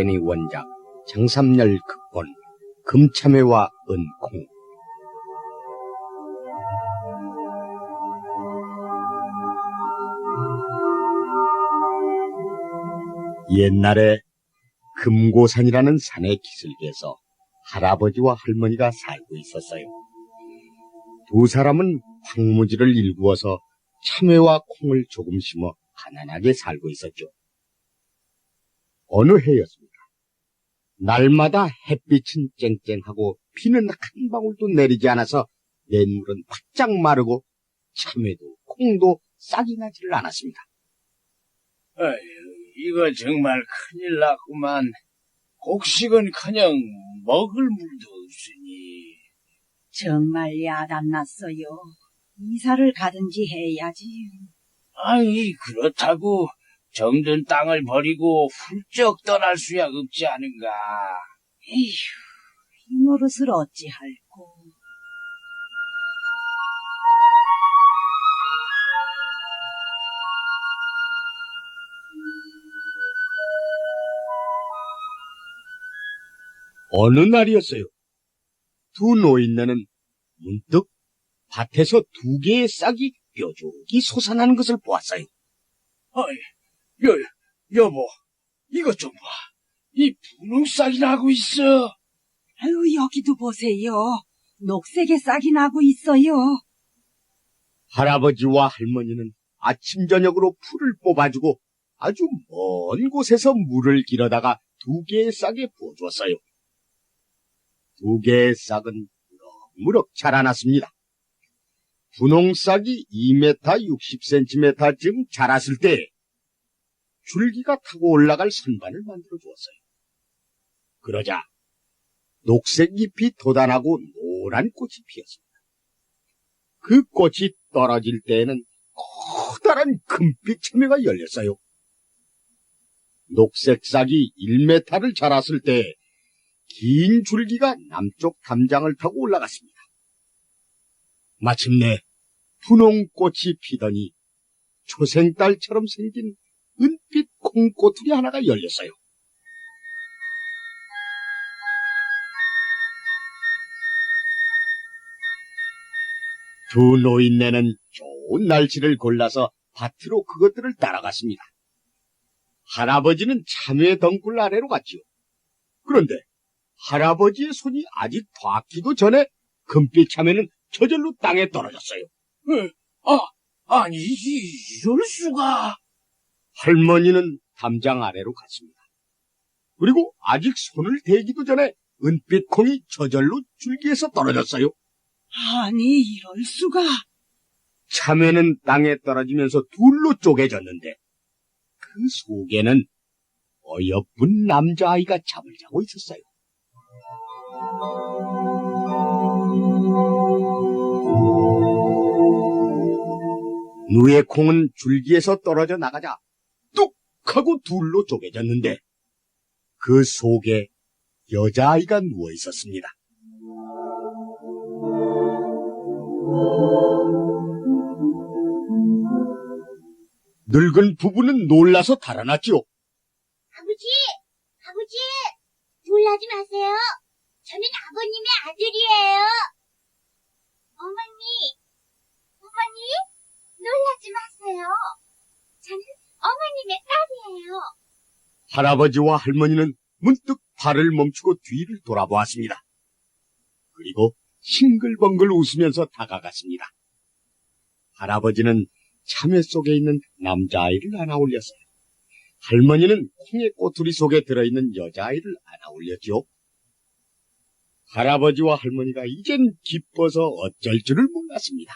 차오엔이 원작, 장삼열 극본, 금참회와 은콩. 옛날에 금고산이라는 산의 기슭에서 할아버지와 할머니가 살고 있었어요. 두 사람은 황무지를 일구어서 참외와 콩을 조금 심어 가난하게 살고 있었죠. 어느 해였습니다. 날마다 햇빛은 쨍쨍하고 비는 한 방울도 내리지 않아서 냇물은 바짝 마르고 참외도 콩도 싹이 나지를 않았습니다. 아유, 이거 정말 큰일 났구만. 곡식은커녕 먹을 물도 없으니. 정말 야단났어요. 이사를 가든지 해야지. 아이, 그렇다고 정든 땅을 버리고 훌쩍 떠날 수야 없지 않은가. 에휴, 이 노릇을 어찌할꼬. 어느 날이었어요. 두 노인네는 문득 밭에서 두 개의 싹이 뾰족이 솟아나는 것을 보았어요. 아이, 여, 여보, 이것 좀 봐. 이 분홍싹이 나고 있어. 아유, 여기도 보세요. 녹색의 싹이 나고 있어요. 할아버지와 할머니는 아침 저녁으로 풀을 뽑아주고 아주 먼 곳에서 물을 길어다가 두 개의 싹에 부어주었어요. 두 개의 싹은 무럭무럭 자라났습니다. 분홍 싹이 2m 60cm쯤 자랐을 때 줄기가 타고 올라갈 선반을 만들어 주었어요. 그러자 녹색 잎이 돋아나고 노란 꽃이 피었습니다. 그 꽃이 떨어질 때에는 커다란 금빛 참외가 열렸어요. 녹색 싹이 1m를 자랐을 때 긴 줄기가 남쪽 담장을 타고 올라갔습니다. 마침내 분홍꽃이 피더니 초생딸처럼 생긴 은빛 콩꼬투리 하나가 열렸어요. 두 노인네는 좋은 날씨를 골라서 밭으로 그것들을 따라갔습니다. 할아버지는 참외 덩굴 아래로 갔지요. 그런데 할아버지의 손이 아직 닿기도 전에 금빛 참외는 저절로 땅에 떨어졌어요. 아, 아니, 이- 이럴 수가. 할머니는 담장 아래로 갔습니다. 그리고 아직 손을 대기도 전에 은빛 콩이 저절로 줄기에서 떨어졌어요. 아니, 이럴 수가. 참외는 땅에 떨어지면서 둘로 쪼개졌는데 그 속에는 어여쁜 남자아이가 잠을 자고 있었어요. 누의 콩은 줄기에서 떨어져 나가자 뚝 하고 둘로 쪼개졌는데 그 속에 여자아이가 누워 있었습니다. 늙은 부부는 놀라서 달아났지요. 아버지, 아버지, 놀라지 마세요. 저는 아버님의 아들이에요. 어머니, 어머니, 놀라지 마세요. 저는 어머님의 딸이에요. 할아버지와 할머니는 문득 발을 멈추고 뒤를 돌아보았습니다. 그리고 싱글벙글 웃으면서 다가갔습니다. 할아버지는 참외 속에 있는 남자아이를 안아 올렸어요. 할머니는 콩의 꼬투리 속에 들어있는 여자아이를 안아 올렸죠. 할아버지와 할머니가 이젠 기뻐서 어쩔 줄을 몰랐습니다.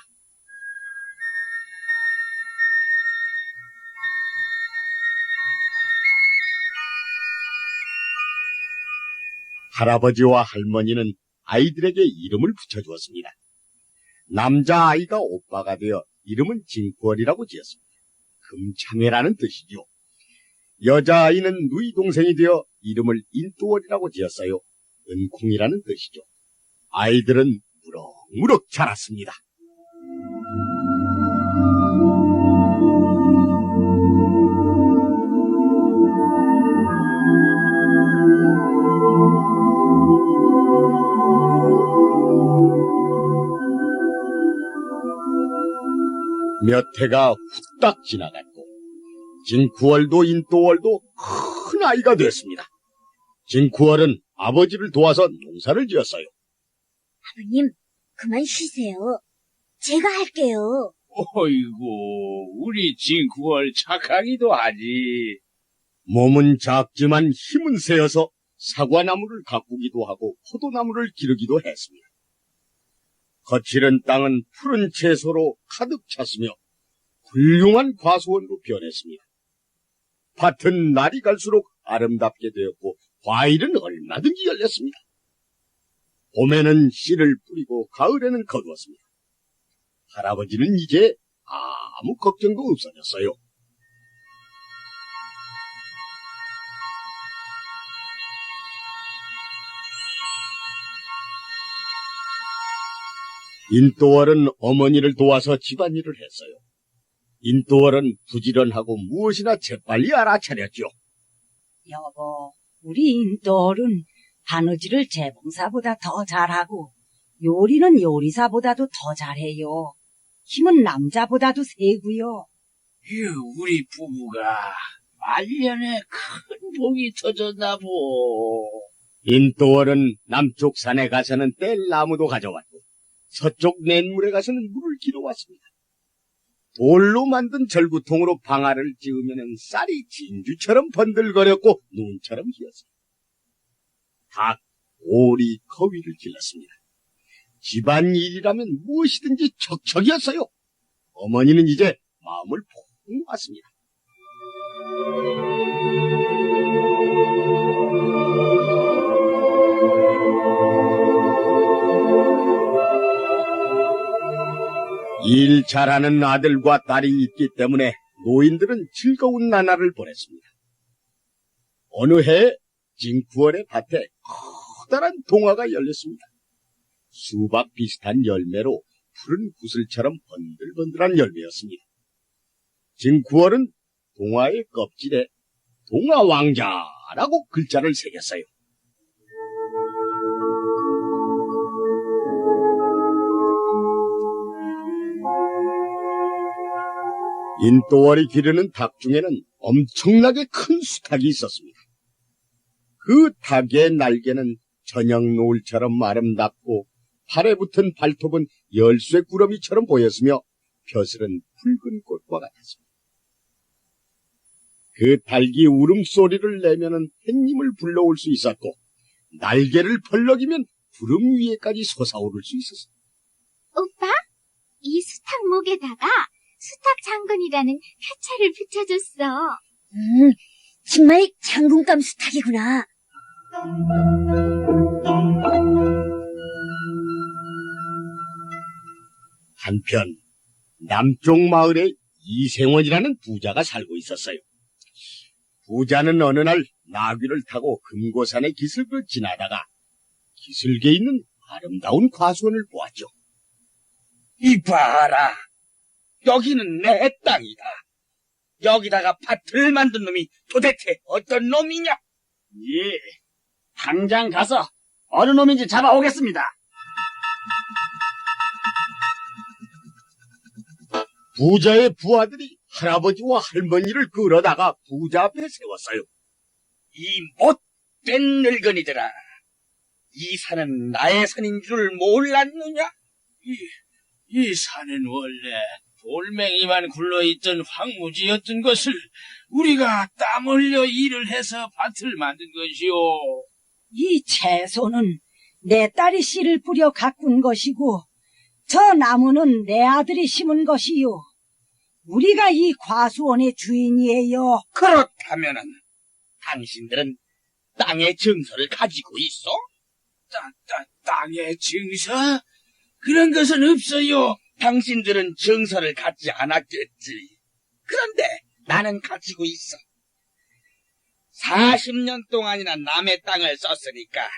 할아버지와 할머니는 아이들에게 이름을 붙여주었습니다. 남자아이가 오빠가 되어 이름은 징벌이라고 지었습니다. 금참외라는 뜻이죠. 여자아이는 누이 동생이 되어 이름을 인두월이라고 지었어요. 은콩이라는 뜻이죠. 아이들은 무럭무럭 자랐습니다. 몇 해가 후딱 지나갔고 진구월도 인도월도 큰 아이가 됐습니다. 진구월은 아버지를 도와서 농사를 지었어요. 아버님, 그만 쉬세요. 제가 할게요. 어이구, 우리 진구월 착하기도 하지. 몸은 작지만 힘은 세어서 사과나무를 가꾸기도 하고 포도나무를 기르기도 했습니다. 거칠은 땅은 푸른 채소로 가득 찼으며 훌륭한 과수원으로 변했습니다. 밭은 날이 갈수록 아름답게 되었고 과일은 얼마든지 열렸습니다. 봄에는 씨를 뿌리고 가을에는 거두었습니다. 할아버지는 이제 아무 걱정도 없어졌어요. 인도월은 어머니를 도와서 집안일을 했어요. 인도월은 부지런하고 무엇이나 재빨리 알아차렸죠. 여보, 우리 인돌은 바느질을 재봉사보다 더 잘하고 요리는 요리사보다도 더 잘해요. 힘은 남자보다도 세고요. 휴, 우리 부부가 말년에 큰 복이 터졌나 보. 인도월은 남쪽 산에 가서는 뗄 나무도 가져왔고 서쪽 냇물에 가서는 물을 길어왔습니다. 돌로 만든 절구통으로 방아를 찌우면 쌀이 진주처럼 번들거렸고 눈처럼 희었습니다. 닭, 오리, 거위를 길렀습니다. 집안일이라면 무엇이든지 척척이었어요. 어머니는 이제 마음을 푹 놓았습니다. 일 잘하는 아들과 딸이 있기 때문에 노인들은 즐거운 나날을 보냈습니다. 어느 해 징쿠월의 밭에 커다란 동화가 열렸습니다. 수박 비슷한 열매로 푸른 구슬처럼 번들번들한 열매였습니다. 징쿠월은 동화의 껍질에 동화 왕자라고 글자를 새겼어요. 인도월이 기르는 닭 중에는 엄청나게 큰 수탉이 있었습니다. 그 닭의 날개는 저녁 노을처럼 아름답고 팔에 붙은 발톱은 열쇠 꾸러미처럼 보였으며 벼슬은 붉은 꽃과 같았습니다. 그 닭이 울음소리를 내면은 햇님을 불러올 수 있었고 날개를 벌럭이면 구름 위에까지 솟아오를 수 있었습니다. 오빠, 이 수탉 목에다가 수탉 장군이라는 표차를 붙여줬어. 음, 정말 장군감 수탉이구나. 한편 남쪽 마을에 이생원이라는 부자가 살고 있었어요. 부자는 어느 날 나귀를 타고 금고산의 기슭을 지나다가 기슭에 있는 아름다운 과수원을 보았죠. 이봐라. 여기는 내 땅이다. 여기다가 밭을 만든 놈이 도대체 어떤 놈이냐? 예, 당장 가서 어느 놈인지 잡아오겠습니다. 부자의 부하들이 할아버지와 할머니를 끌어다가 부자 앞에 세웠어요. 이 못된 늙은이들아. 이 산은 나의 산인 줄 몰랐느냐? 이, 이 산은 원래 돌멩이만 굴러있던 황무지였던 것을 우리가 땀 흘려 일을 해서 밭을 만든 것이오. 이 채소는 내 딸이 씨를 뿌려 가꾼 것이고 저 나무는 내 아들이 심은 것이요. 우리가 이 과수원의 주인이에요. 그렇다면은 당신들은 땅의 증서를 가지고 있어? 땅, 땅, 땅의 증서? 그런 것은 없어요. 당신들은 증서를 갖지 않았겠지. 그런데 나는 가지고 있어. 40년 동안이나 남의 땅을 썼으니까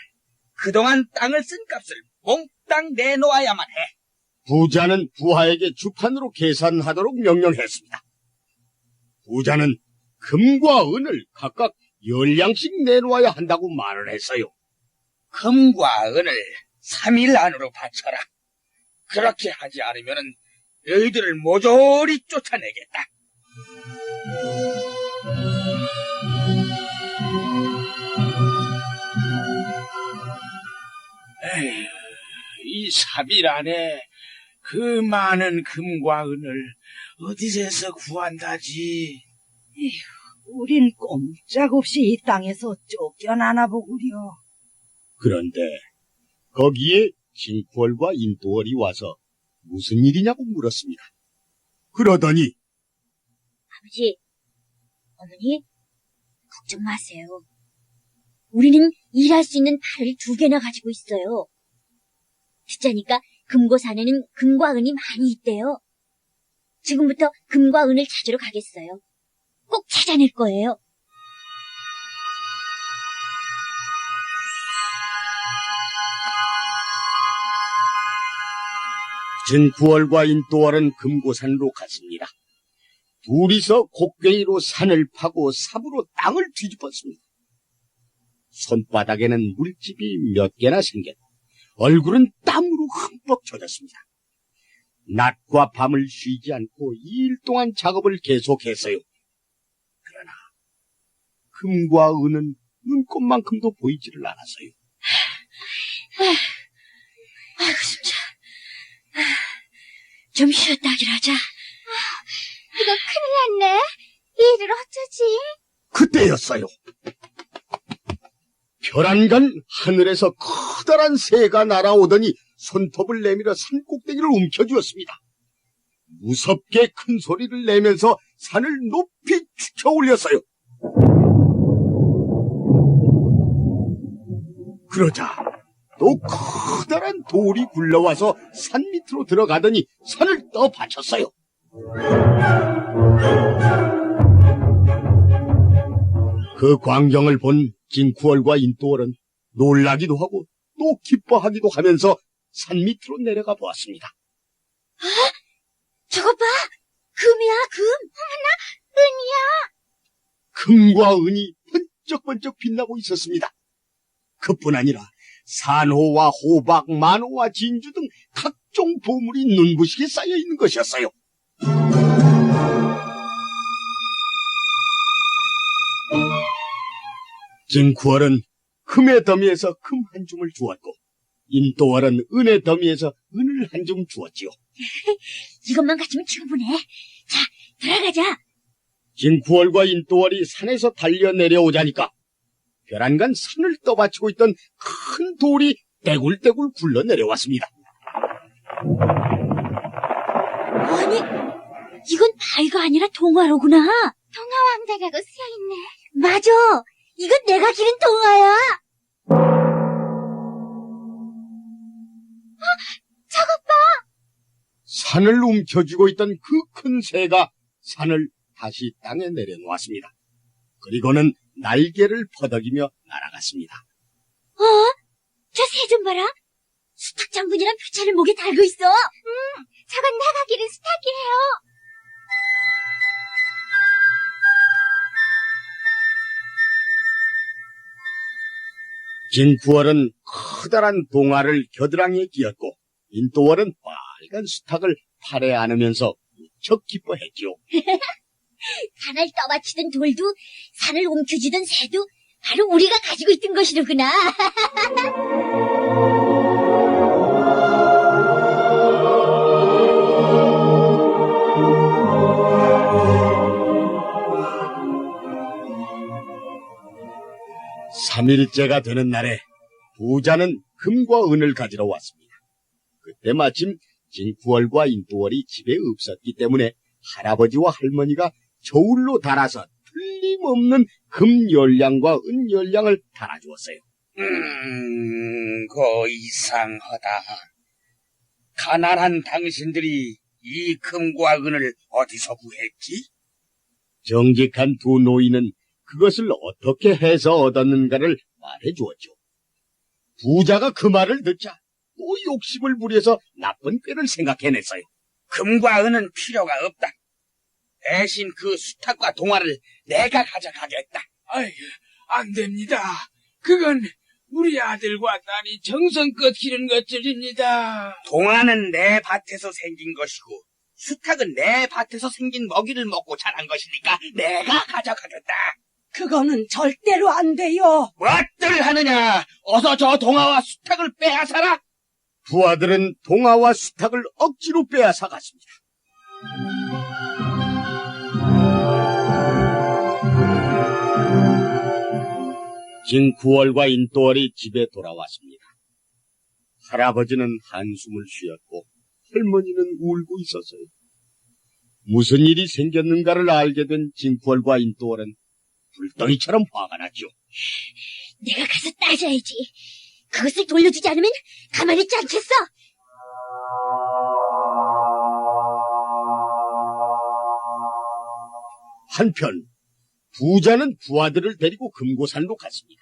그동안 땅을 쓴 값을 몽땅 내놓아야만 해. 부자는 부하에게 주판으로 계산하도록 명령했습니다. 부자는 금과 은을 각각 열량씩 내놓아야 한다고 말을 했어요. 금과 은을 3일 안으로 바쳐라. 그렇게 하지 않으면은 너희들을 모조리 쫓아내겠다. 에휴, 이 사빌 안에 그 많은 금과 은을 어디서 구한다지? 우린 꼼짝없이 이 땅에서 쫓겨나나 보구려. 그런데 거기에 진쿠얼과 인도월이 와서 무슨 일이냐고 물었습니다. 그러더니 아버지, 어머니, 걱정 마세요. 우리는 일할 수 있는 팔을 두 개나 가지고 있어요. 듣자니까 금고산에는 금과 은이 많이 있대요. 지금부터 금과 은을 찾으러 가겠어요. 꼭 찾아낼 거예요. 진구월과 인도월은 금고산으로 갔습니다. 둘이서 곡괭이로 산을 파고 삽으로 땅을 뒤집었습니다. 손바닥에는 물집이 몇 개나 생겼고 얼굴은 땀으로 흠뻑 젖었습니다. 낮과 밤을 쉬지 않고 2일 동안 작업을 계속했어요. 그러나 금과 은은 눈꽃만큼도 보이지를 않았어요. 아이고, 진짜. 좀 쉬었다 하기로 하자. 이거 큰일 났네. 이 일을 어쩌지? 그때였어요. 별안간 하늘에서 커다란 새가 날아오더니 손톱을 내밀어 산꼭대기를 움켜쥐었습니다. 무섭게 큰 소리를 내면서 산을 높이 추켜 올렸어요. 그러자 또 커다란 돌이 굴러와서 산 밑으로 들어가더니 산을 떠받쳤어요. 그 광경을 본 진쿠얼과 인도월은 놀라기도 하고 또 기뻐하기도 하면서 산 밑으로 내려가 보았습니다. 저것 봐! 금이야, 금! 어머나, 은이야! 금과 은이 번쩍번쩍 빛나고 있었습니다. 그뿐 아니라 산호와 호박, 만호와 진주 등 각종 보물이 눈부시게 쌓여 있는 것이었어요. 진쿠얼은 금의 더미에서 금 한 줌을 주었고 인도월은 은의 더미에서 은을 한 줌 주었지요. 이것만 가지면 충분해. 자, 들어가자. 진쿠얼과 인도월이 산에서 달려 내려오자니까 별안간 산을 떠받치고 있던 큰 돌이 떼굴떼굴 굴러 내려왔습니다. 아니, 이건 바위가 아니라 동화로구나. 동화왕자라고 쓰여있네. 맞아. 이건 내가 기른 동화야. 어, 저것 봐. 산을 움켜쥐고 있던 그 큰 새가 산을 다시 땅에 내려놓았습니다. 그리고는 날개를 퍼덕이며 날아갔습니다. 어? 저 새 좀 봐라. 수탉 장군이랑 표차를 목에 달고 있어. 응, 저건 내가 기른 수탉이에요. 진구월은 커다란 동화를 겨드랑이에 끼었고 인도월은 빨간 수탉을 팔에 안으면서 무척 기뻐했지요. 산을 떠받치던 돌도 산을 움켜쥐던 새도 바로 우리가 가지고 있던 것이로구나. 삼일째가 되는 날에 부자는 금과 은을 가지러 왔습니다. 그때 마침 진구월과 인도월이 집에 없었기 때문에 할아버지와 할머니가 저울로 달아서 틀림없는 금 열량과 은 열량을 달아주었어요. 음, 그 이상하다. 가난한 당신들이 이 금과 은을 어디서 구했지? 정직한 두 노인은 그것을 어떻게 해서 얻었는가를 말해 주었죠. 부자가 그 말을 듣자 또 욕심을 부려서 나쁜 꾀를 생각해냈어요. 금과 은은 필요가 없다. 대신 그 수탉과 동화를 내가 가져가겠다. 아이, 안 됩니다. 그건 우리 아들과 딸이 정성껏 기른 것들입니다. 동화는 내 밭에서 생긴 것이고 수탉은 내 밭에서 생긴 먹이를 먹고 자란 것이니까 내가 가져가겠다. 그거는 절대로 안 돼요. 무엇들 하느냐? 어서 저 동화와 수탉을 빼앗아라. 부하들은 동화와 수탉을 억지로 빼앗아 갔습니다. 진구월과 인도월이 집에 돌아왔습니다. 할아버지는 한숨을 쉬었고 할머니는 울고 있었어요. 무슨 일이 생겼는가를 알게 된 진구월과 인도월은 불덩이처럼 화가 났죠. 내가 가서 따져야지. 그것을 돌려주지 않으면 가만히 있지 않겠어. 한편 부자는 부하들을 데리고 금고산로 갔습니다.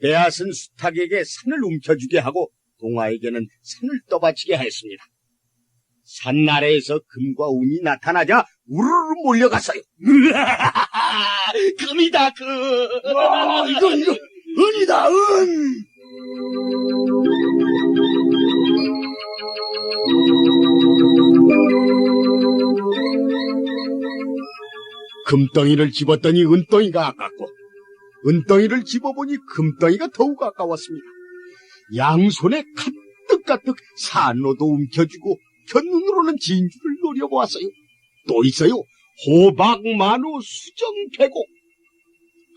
빼앗은 수탉에게 산을 움켜주게 하고 동화에게는 산을 떠받치게 하였습니다. 산 아래에서 금과 운이 나타나자 우르르 몰려갔어요. 금이다 금. 와, 이거 이거 은이다 은. 금덩이를 집었더니 은덩이가 아깝고 은덩이를 집어보니 금덩이가 더욱 아까웠습니다. 양손에 가득가득 산로도 움켜쥐고 견눈으로는 진주를 노려보았어요. 또 있어요. 호박, 마노, 수정, 계곡.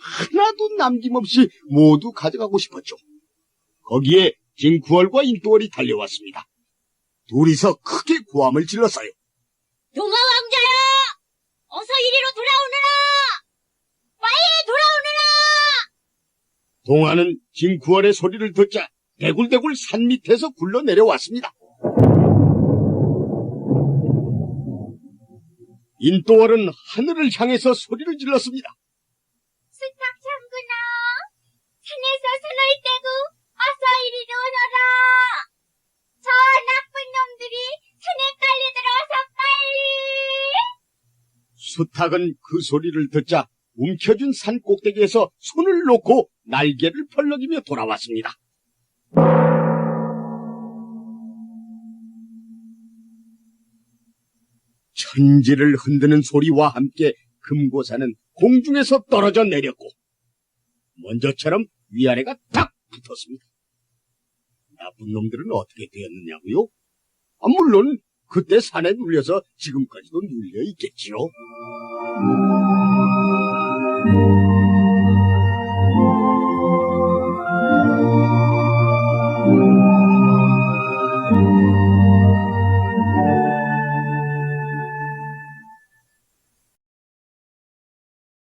하나도 남김없이 모두 가져가고 싶었죠. 거기에 진구월과 인도월이 달려왔습니다. 둘이서 크게 고함을 질렀어요. 동화 왕자야! 어서 이리로 돌아오너라! 빨리 돌아오너라! 동화는 진구월의 소리를 듣자 대굴대굴 산 밑에서 굴러 내려왔습니다. 인도월은 하늘을 향해서 소리를 질렀습니다. 수탉 장군아, 산에서 손을 떼고 어서 이리로 오너라! 저 나쁜 놈들이 산에 깔려 들어와서 빨리! 수탉은 그 소리를 듣자 움켜쥔 산 꼭대기에서 손을 놓고 날개를 펄럭이며 돌아왔습니다. 천지를 흔드는 소리와 함께 금고사는 공중에서 떨어져 내렸고 먼저처럼 위아래가 탁 붙었습니다. 나쁜 놈들은 어떻게 되었느냐고요? 아, 물론 그때 산에 눌려서 지금까지도 눌려 있겠지요.